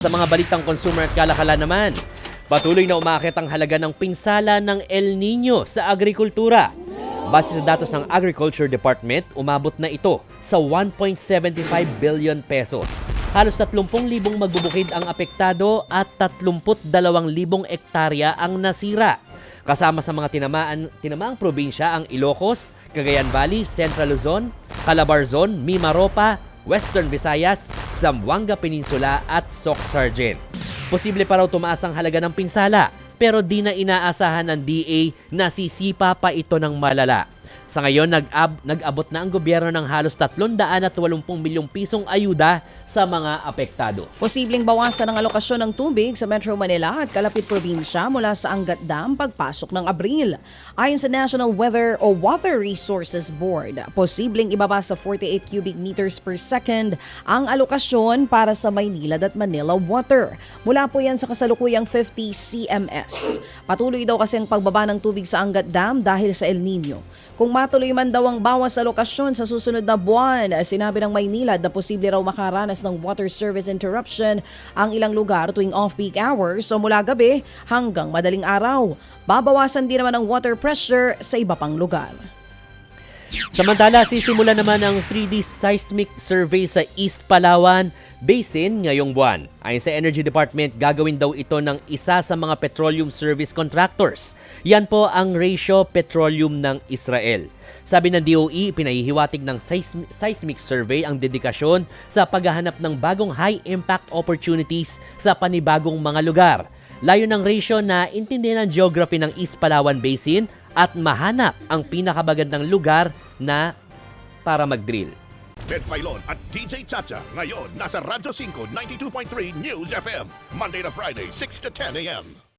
Sa mga balitang consumer at kalakala naman, patuloy na umakit ang halaga ng pinsala ng El Nino sa agrikultura. Base sa datos ng Agriculture Department, umabot na ito sa 1.75 billion pesos. Halos 30,000 magbubukid ang apektado at 32,000 ektarya ang nasira. Kasama sa mga tinamaan, tinamaang probinsya ang Ilocos, Cagayan Valley, Central Luzon, Calabarzon, Mimaropa, Western Visayas, Zamboanga Peninsula at Soc Sargent. Posible pa raw tumaas ang halaga ng pinsala pero di na inaasahan ng DA na sisipa pa ito ng malala. Sa ngayon, nag-ab- nag-abot na ang gobyerno ng halos 380 milyong pisong ayuda sa mga apektado. Posibleng bawasan ang alokasyon ng tubig sa Metro Manila at kalapit probinsya mula sa Angat Dam pagpasok ng Abril. Ayon sa National Weather o Water Resources Board, posibleng ibaba sa 48 cubic meters per second ang alokasyon para sa Maynila at Manila water. Mula po yan sa kasalukuyang 50 CMS. Patuloy daw kasi ang pagbaba ng tubig sa Angat Dam dahil sa El Nino. Kung matuloy man daw ang bawas sa lokasyon sa susunod na buwan, sinabi ng Maynila na posible raw makaranas ng water service interruption ang ilang lugar tuwing off-peak hours o mula gabi hanggang madaling araw. Babawasan din naman ang water pressure sa iba pang lugar. Samantala, sisimula naman ang 3D seismic survey sa East Palawan Basin ngayong buwan. Ayon sa Energy Department, gagawin daw ito ng isa sa mga petroleum service contractors. Yan po ang Ratio Petroleum ng Israel. Sabi ng DOE, pinahihiwatig ng seism- seismic survey ang dedikasyon sa paghahanap ng bagong high-impact opportunities sa panibagong mga lugar. Layo ng ratio na intindihan ang geography ng East Palawan Basin at mahanap ang pinakamagandang lugar na para mag-drill. Ted Filon at DJ Chacha. Ngayon, nasa Radyo 5, 92.3 News FM. Monday to Friday, 6 to 10 a.m.